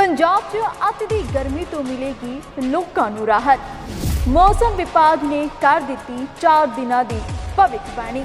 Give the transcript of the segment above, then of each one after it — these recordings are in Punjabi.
ਪੰਜਾਬ 'ਚ ਅੱਤ ਦੀ ਗਰਮੀ ਤੋਂ ਮਿਲੇਗੀ ਲੋਕਾਂ ਨੂੰ ਰਾਹਤ। ਮੌਸਮ ਵਿਭਾਗ ਨੇ ਕਰ ਦਿੱਤੀ 4 ਦਿਨਾਂ ਦੀ ਭਵਿੱਖਬਾਣੀ।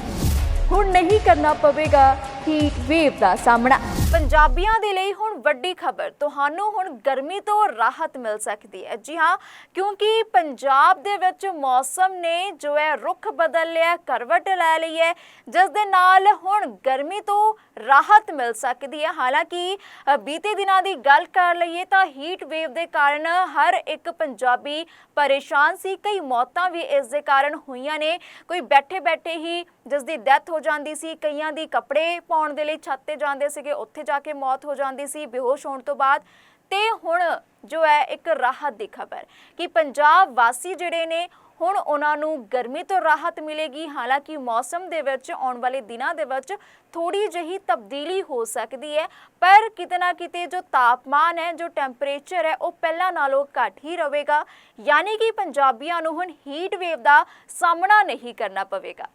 ਹੁਣ ਨਹੀਂ ਕਰਨਾ ਪਵੇਗਾ ਹੀਟ ਵੇਵ ਦਾ ਸਾਹਮਣਾ। ਪੰਜਾਬੀਆਂ ਦੇ ਲਈ ਹੁਣ ਵੱਡੀ ਖਬਰ, ਤੁਹਾਨੂੰ ਹੁਣ ਗਰਮੀ ਤੋਂ ਰਾਹਤ ਮਿਲ ਸਕਦੀ ਹੈ। ਜੀ ਹਾਂ, ਕਿਉਂਕਿ ਪੰਜਾਬ ਦੇ ਵਿੱਚ ਮੌਸਮ ਨੇ ਜੋ ਹੈ ਰੁੱਖ ਬਦਲ ਲਿਆ, ਕਰਵਟ ਲੈ ਲਈ ਹੈ, ਜਿਸ ਦੇ ਨਾਲ ਹੁਣ ਗਰਮੀ ਤੋਂ ਰਾਹਤ ਮਿਲ ਸਕਦੀ ਹੈ। ਹਾਲਾਂਕਿ ਬੀਤੇ ਦਿਨਾਂ ਦੀ ਗੱਲ ਕਰ ਲਈਏ ਤਾਂ ਹੀਟ ਵੇਵ ਦੇ ਕਾਰਨ ਹਰ ਇੱਕ ਪੰਜਾਬੀ ਪਰੇਸ਼ਾਨ ਸੀ। ਕਈ ਮੌਤਾਂ ਵੀ ਇਸ ਦੇ ਕਾਰਨ ਹੋਈਆਂ ਨੇ। ਕੋਈ ਬੈਠੇ ਬੈਠੇ ਹੀ ਜਿਸ ਦੀ ਡੈਥ ਹੋ ਜਾਂਦੀ ਸੀ, ਕਈਆਂ ਦੀ ਕੱਪੜੇ ਪਾਉਣ ਦੇ ਲਈ ਛੱਤ ਤੇ ਜਾਂਦੇ ਸੀਗੇ ਉੱਥੇ ਜਾ ਕੇ ਮੌਤ ਹੋ ਜਾਂਦੀ ਸੀ, ਬੇਹੋਸ਼ ਹੋਣ ਤੋਂ ਬਾਅਦ। ਤੇ ਹੁਣ ਜੋ ਹੈ, ਇੱਕ ਰਾਹਤ ਦੀ ਖਬਰ ਕਿ ਪੰਜਾਬ ਵਾਸੀ ਜਿਹੜੇ ਨੇ, ਹੁਣ ਉਹਨਾਂ ਨੂੰ ਗਰਮੀ ਤੋਂ ਰਾਹਤ ਮਿਲੇਗੀ। ਹਾਲਾਂਕਿ ਮੌਸਮ ਦੇ ਵਿੱਚ, ਆਉਣ ਵਾਲੇ ਦਿਨਾਂ ਦੇ ਵਿੱਚ ਥੋੜੀ ਜਿਹੀ ਤਬਦੀਲੀ ਹੋ ਸਕਦੀ ਹੈ, ਪਰ ਕਿਤੇ ਨਾ ਕਿਤੇ ਜੋ ਤਾਪਮਾਨ ਹੈ, ਜੋ ਟੈਂਪਰੇਚਰ ਹੈ, ਉਹ ਪਹਿਲਾਂ ਨਾਲੋਂ ਘੱਟ ਹੀ ਰਹੇਗਾ। ਯਾਨੀ ਕਿ ਪੰਜਾਬੀਆਂ ਨੂੰ ਹੁਣ ਹੀਟ ਵੇਵ ਦਾ ਸਾਹਮਣਾ ਨਹੀਂ ਕਰਨਾ ਪਵੇਗਾ।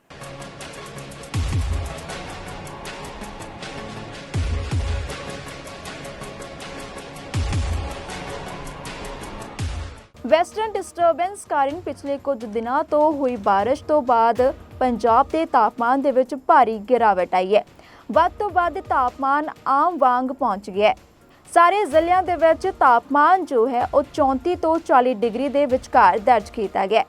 ਵੈਸਟਰਨ ਡਿਸਟਰਬੈਂਸ ਕਾਰਨ ਪਿਛਲੇ ਕੁਝ ਦਿਨਾਂ ਤੋਂ ਹੋਈ ਬਾਰਿਸ਼ ਤੋਂ ਬਾਅਦ ਪੰਜਾਬ ਦੇ ਤਾਪਮਾਨ ਦੇ ਵਿੱਚ ਭਾਰੀ ਗਿਰਾਵਟ ਆਈ ਹੈ। ਵੱਧ ਤੋਂ ਵੱਧ ਤਾਪਮਾਨ ਆਮ ਵਾਂਗ ਪਹੁੰਚ ਗਿਆ ਹੈ। ਸਾਰੇ ਜ਼ਿਲ੍ਹਿਆਂ ਦੇ ਵਿੱਚ ਤਾਪਮਾਨ ਜੋ ਹੈ, ਉਹ 34 ਤੋਂ 40 ਡਿਗਰੀ ਦੇ ਵਿਚਕਾਰ ਦਰਜ ਕੀਤਾ ਗਿਆ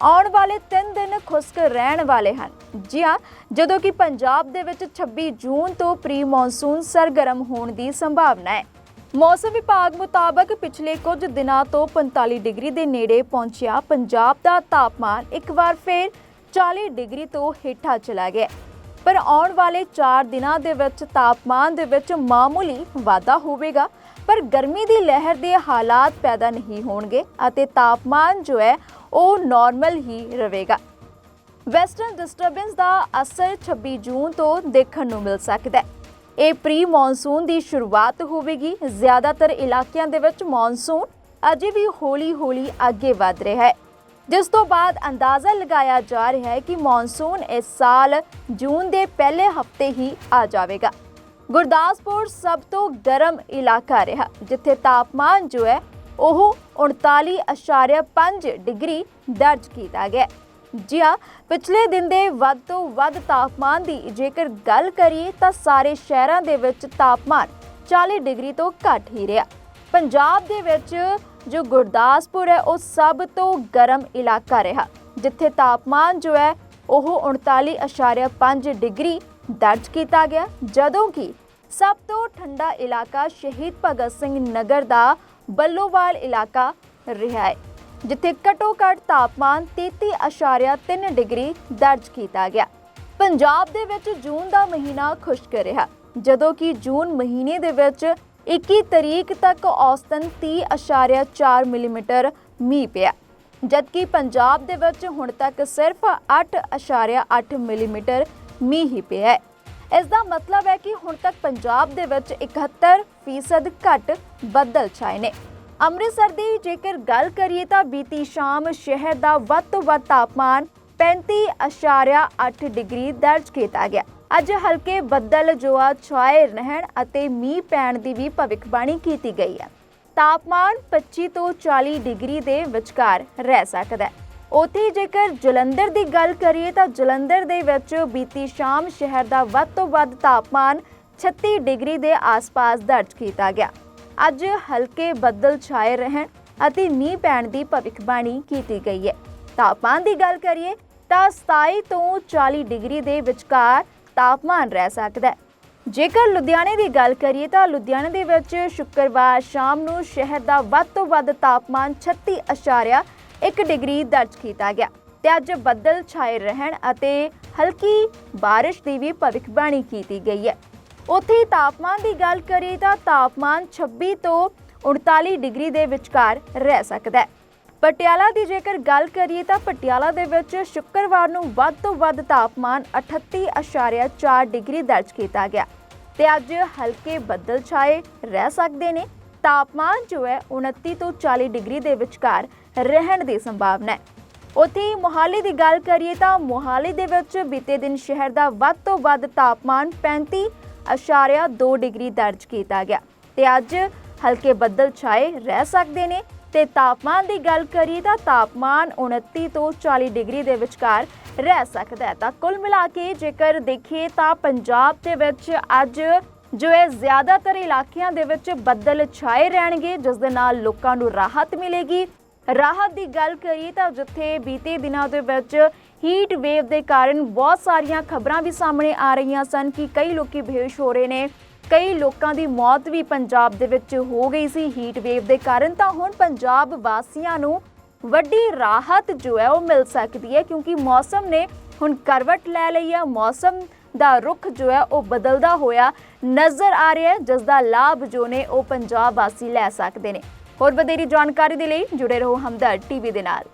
ਆਉਣ ਵਾਲੇ 3 ਦਿਨ ਖੁਸ਼ਕ ਰਹਿਣ ਵਾਲੇ ਹਨ। ਜੀ ਹਾਂ, ਜਦੋਂ ਕਿ ਪੰਜਾਬ ਦੇ ਵਿੱਚ 26 ਜੂਨ ਤੋਂ ਪ੍ਰੀ ਮੌਨਸੂਨ ਸਰਗਰਮ ਹੋਣ ਦੀ ਸੰਭਾਵਨਾ ਹੈ। ਮੌਸਮ ਵਿਭਾਗ ਮੁਤਾਬਕ ਪਿਛਲੇ ਕੁਝ ਦਿਨਾਂ ਤੋਂ 45 ਡਿਗਰੀ ਦੇ ਨੇੜੇ ਪਹੁੰਚਿਆ। ਪੰਜਾਬ ਦਾ ਤਾਪਮਾਨ ਇੱਕ ਵਾਰ ਫਿਰ 40 ਡਿਗਰੀ ਤੋਂ ਹੇਠਾਂ ਚਲਾ ਗਿਆ। ਪਰ ਆਉਣ ਵਾਲੇ 4 ਦਿਨਾਂ ਦੇ ਵਿੱਚ ਤਾਪਮਾਨ ਦੇ ਵਿੱਚ ਮਾਮੂਲੀ ਵਾਧਾ ਹੋਵੇਗਾ। ਪਰ ਗਰਮੀ ਦੀ ਲਹਿਰ ਦੇ ਹਾਲਾਤ ਪੈਦਾ ਨਹੀਂ ਹੋਣਗੇ ਅਤੇ ਤਾਪਮਾਨ ਜੋ ਹੈ, ਉਹ ਨਾਰਮਲ ਹੀ ਰਹੇਗਾ। ਵੈਸਟਰਨ ਡਿਸਟਰਬੈਂਸ ਦਾ ਅਸਰ 26 ਜੂਨ ਤੋਂ ਦੇਖਣ ਨੂੰ ਮਿਲ ਸਕਦਾ ਹੈ। ਇਹ ਪ੍ਰੀ ਮੌਨਸੂਨ ਦੀ ਸ਼ੁਰੂਆਤ ਹੋਵੇਗੀ। ਜ਼ਿਆਦਾਤਰ ਇਲਾਕਿਆਂ ਦੇ ਵਿੱਚ ਮੌਨਸੂਨ ਅਜੇ ਵੀ ਹੌਲੀ-ਹੌਲੀ ਅੱਗੇ ਵਧ ਰਿਹਾ ਹੈ। ਜਿਸ ਤੋਂ ਬਾਅਦ ਅੰਦਾਜ਼ਾ ਲਗਾਇਆ ਜਾ ਰਿਹਾ ਹੈ ਕਿ ਮੌਨਸੂਨ ਇਸ ਸਾਲ ਜੂਨ ਦੇ ਪਹਿਲੇ ਹਫ਼ਤੇ ਹੀ ਆ ਜਾਵੇਗਾ। ਗੁਰਦਾਸਪੁਰ ਸਭ ਤੋਂ ਗਰਮ ਇਲਾਕਾ ਰਿਹਾ, ਜਿੱਥੇ ਤਾਪਮਾਨ ਜੋ ਹੈ, ਉਹ 39.5 ਡਿਗਰੀ ਦਰਜ ਕੀਤਾ ਗਿਆ ਜੀ ਹਾਂ ਪਿਛਲੇ ਦਿਨ ਦੇ ਵੱਧ ਤੋਂ ਵੱਧ ਤਾਪਮਾਨ ਦੀ ਜੇਕਰ ਗੱਲ ਕਰੀਏ ਤਾਂ ਸਾਰੇ ਸ਼ਹਿਰਾਂ ਦੇ ਵਿੱਚ ਤਾਪਮਾਨ 40 ਡਿਗਰੀ ਤੋਂ ਘੱਟ ਹੀ ਰਿਹਾ। ਪੰਜਾਬ ਦੇ ਵਿੱਚ ਜੋ ਗੁਰਦਾਸਪੁਰ ਹੈ, ਉਹ ਸਭ ਤੋਂ ਗਰਮ ਇਲਾਕਾ ਰਿਹਾ, ਜਿੱਥੇ ਤਾਪਮਾਨ ਜੋ ਹੈ, ਉਹ 39.5 ਡਿਗਰੀ ਦਰਜ ਕੀਤਾ ਗਿਆ, ਜਦੋਂ ਕਿ ਸਭ ਤੋਂ ਠੰਡਾ ਇਲਾਕਾ ਸ਼ਹੀਦ ਭਗਤ ਸਿੰਘ ਨਗਰ ਦਾ ਬੱਲੋਵਾਲ ਇਲਾਕਾ ਰਿਹਾ ਹੈ। ਜਿੱਥੇ ਘੱਟੋ ਘੱਟ ਤਾਪਮਾਨ 33.3 ਡਿਗਰੀ ਦਰਜ ਕੀਤਾ ਗਿਆ। ਪੰਜਾਬ ਦੇ ਵਿੱਚ ਜੂਨ ਦਾ ਮਹੀਨਾ ਖੁਸ਼ਕ ਰਿਹਾ, ਜਦੋਂ ਕਿ ਜੂਨ ਮਹੀਨੇ ਦੇ ਵਿੱਚ 21 ਤਰੀਕ ਤੱਕ ਔਸਤਨ 30.4 ਮਿਲੀਮੀਟਰ ਮੀਂਹ ਪਿਆ। ਜਦਕਿ ਪੰਜਾਬ ਦੇ ਵਿੱਚ ਹੁਣ ਤੱਕ ਸਿਰਫ 8.8 ਮਿਲੀਮੀਟਰ ਮੀਂਹ ਹੀ ਪਿਆ ਹੈ। ਇਸ ਦਾ ਮਤਲਬ ਹੈ ਕਿ ਹੁਣ ਤੱਕ ਪੰਜਾਬ ਦੇ ਵਿੱਚ 71% ਘੱਟ ਬੱਦਲ ਛਾਏ ਨੇ। ਅੰਮ੍ਰਿਤਸਰ ਦੀ ਜੇਕਰ ਗੱਲ ਕਰੀਏ ਤਾਂ ਬੀਤੀ ਸ਼ਾਮ ਸ਼ਹਿਰ ਦਾ ਵੱਧ ਤੋਂ ਵੱਧ ਤਾਪਮਾਨ 35.8 ਡਿਗਰੀ ਦਰਜ ਕੀਤਾ ਗਿਆ। ਅੱਜ ਹਲਕੇ ਬੱਦਲ ਜੋ ਆ ਛਾਏ, ਰਹਿਣ ਅਤੇ ਮੀਂਹ ਪੈਣ ਦੀ ਵੀ ਭਵਿੱਖਬਾਣੀ ਕੀਤੀ ਗਈ ਹੈ। ਤਾਪਮਾਨ 25 ਤੋਂ 40 ਡਿਗਰੀ ਦੇ ਵਿਚਕਾਰ ਰਹਿ ਸਕਦਾ ਹੈ। ਉਥੇ ਜੇਕਰ ਜਲੰਧਰ ਦੀ ਗੱਲ ਕਰੀਏ ਤਾਂ ਜਲੰਧਰ ਦੇ ਵਿੱਚ ਬੀਤੀ ਸ਼ਾਮ ਸ਼ਹਿਰ ਦਾ ਵੱਧ ਤੋਂ ਵੱਧ ਤਾਪਮਾਨ 36 ਡਿਗਰੀ ਦੇ ਆਸ-ਪਾਸ ਦਰਜ ਕੀਤਾ ਗਿਆ। ਅੱਜ ਹਲਕੇ ਬੱਦਲ ਛਾਏ ਰਹਿਣ ਅਤੇ ਮੀਂਹ ਪੈਣ ਦੀ ਭਵਿੱਖਬਾਣੀ ਕੀਤੀ ਗਈ ਹੈ। ਤਾਪਮਾਨ ਦੀ ਗੱਲ ਕਰੀਏ ਤਾਂ 27 ਤੋਂ 40 ਡਿਗਰੀ ਦੇ ਵਿਚਕਾਰ ਤਾਪਮਾਨ ਰਹਿ ਸਕਦਾ ਹੈ। ਜੇਕਰ ਲੁਧਿਆਣੇ ਦੀ ਗੱਲ ਕਰੀਏ ਤਾਂ ਲੁਧਿਆਣੇ ਦੇ ਵਿੱਚ ਸ਼ੁੱਕਰਵਾਰ ਸ਼ਾਮ ਨੂੰ ਸ਼ਹਿਰ ਦਾ ਵੱਧ ਤੋਂ ਵੱਧ ਤਾਪਮਾਨ 36.1 ਡਿਗਰੀ ਦਰਜ ਕੀਤਾ ਗਿਆ ਤੇ ਅੱਜ ਬੱਦਲ ਛਾਏ ਰਹਿਣ ਅਤੇ ਹਲਕੀ ਬਾਰਿਸ਼ ਦੀ ਵੀ ਭਵਿੱਖਬਾਣੀ ਕੀਤੀ ਗਈ ਹੈ। ਉੱਥੇ ਹੀ ਤਾਪਮਾਨ ਦੀ ਗੱਲ ਕਰੀਏ ਤਾਂ ਤਾਪਮਾਨ 26 ਤੋਂ 39 ਡਿਗਰੀ ਦੇ ਵਿਚਕਾਰ ਰਹਿ ਸਕਦਾ ਹੈ। ਪਟਿਆਲਾ ਦੀ ਜੇਕਰ ਗੱਲ ਕਰੀਏ ਤਾਂ ਪਟਿਆਲਾ ਦੇ ਵਿੱਚ ਸ਼ੁੱਕਰਵਾਰ ਨੂੰ ਵੱਧ ਤੋਂ ਵੱਧ ਤਾਪਮਾਨ 38.4 ਡਿਗਰੀ ਦਰਜ ਕੀਤਾ ਗਿਆ ਤੇ ਅੱਜ ਹਲਕੇ ਬੱਦਲ ਛਾਏ ਰਹਿ ਸਕਦੇ ਨੇ। ਤਾਪਮਾਨ ਜੋ ਹੈ 29 ਤੋਂ 40 ਡਿਗਰੀ ਦੇ ਵਿਚਕਾਰ ਰਹਿਣ ਦੀ ਸੰਭਾਵਨਾ ਹੈ। ਉੱਥੇ ਮੋਹਾਲੀ ਦੀ ਗੱਲ ਕਰੀਏ ਤਾਂ ਮੋਹਾਲੀ ਦੇ ਵਿੱਚ ਬੀਤੇ ਦਿਨ ਸ਼ਹਿਰ ਦਾ ਵੱਧ ਤੋਂ ਵੱਧ ਤਾਪਮਾਨ 35.2 ਡਿਗਰੀ ਦਰਜ ਕੀਤਾ ਗਿਆ ਤੇ ਅੱਜ ਹਲਕੇ ਬੱਦਲ ਛਾਏ ਰਹਿ ਸਕਦੇ ਨੇ ਤੇ ਤਾਪਮਾਨ ਦੀ ਗੱਲ ਕਰੀਏ ਤਾਂ ਤਾਪਮਾਨ 29 ਤੋਂ 40 ਡਿਗਰੀ ਦੇ ਵਿਚਕਾਰ ਰਹਿ ਸਕਦਾ ਹੈ। ਤਾਂ ਕੁੱਲ ਮਿਲਾ ਕੇ ਜੇਕਰ ਦੇਖੀਏ ਤਾਂ ਪੰਜਾਬ ਦੇ ਵਿੱਚ ਅੱਜ ਜੋ ਹੈ ਜ਼ਿਆਦਾਤਰ ਇਲਾਕਿਆਂ ਦੇ ਵਿੱਚ ਬੱਦਲ ਛਾਏ ਰਹਿਣਗੇ, ਜਿਸ ਦੇ ਨਾਲ ਲੋਕਾਂ ਨੂੰ ਰਾਹਤ ਮਿਲੇਗੀ। ਰਾਹਤ ਦੀ ਗੱਲ ਕਰੀਏ ਤਾਂ ਜਿੱਥੇ ਬੀਤੇ ਦਿਨਾਂ ਦੇ ਵਿੱਚ ਹੀਟ ਵੇਵ ਦੇ ਕਾਰਨ ਬਹੁਤ ਸਾਰੀਆਂ ਖਬਰਾਂ ਵੀ ਸਾਹਮਣੇ ਆ ਰਹੀਆਂ ਸਨ ਕਿ ਕਈ ਲੋਕੀ ਬੇਹੋਸ਼ ਹੋ ਰਹੇ ਨੇ। ਕਈ ਲੋਕਾਂ ਦੀ ਮੌਤ ਵੀ ਪੰਜਾਬ ਦੇ ਵਿੱਚ ਹੋ ਗਈ ਸੀ ਹੀਟ ਵੇਵ ਦੇ ਕਾਰਨ। ਤਾਂ ਹੁਣ ਪੰਜਾਬ ਵਾਸੀਆਂ ਨੂੰ ਵੱਡੀ ਰਾਹਤ ਜੋ ਹੈ ਉਹ ਮਿਲ ਸਕਦੀ ਹੈ ਕਿਉਂਕਿ ਮੌਸਮ ਨੇ ਹੁਣ ਕਰਵਟ ਲੈ ਲਈ ਹੈ। ਮੌਸਮ ਦਾ ਰੁਖ ਜੋ ਹੈ ਉਹ ਬਦਲਦਾ ਹੋਇਆ ਨਜ਼ਰ ਆ ਰਿਹਾ ਹੈ, ਜਿਸ ਦਾ ਲਾਭ ਜੋ ਨੇ ਉਹ ਪੰਜਾਬ ਵਾਸੀ ਲੈ ਸਕਦੇ ਨੇ। ਹੋਰ ਵਧੇਰੀ ਜਾਣਕਾਰੀ ਦੇ ਲਈ ਜੁੜੇ ਰਹੋ ਹਮਦਰ ਟੀਵੀ ਦੇ ਨਾਲ।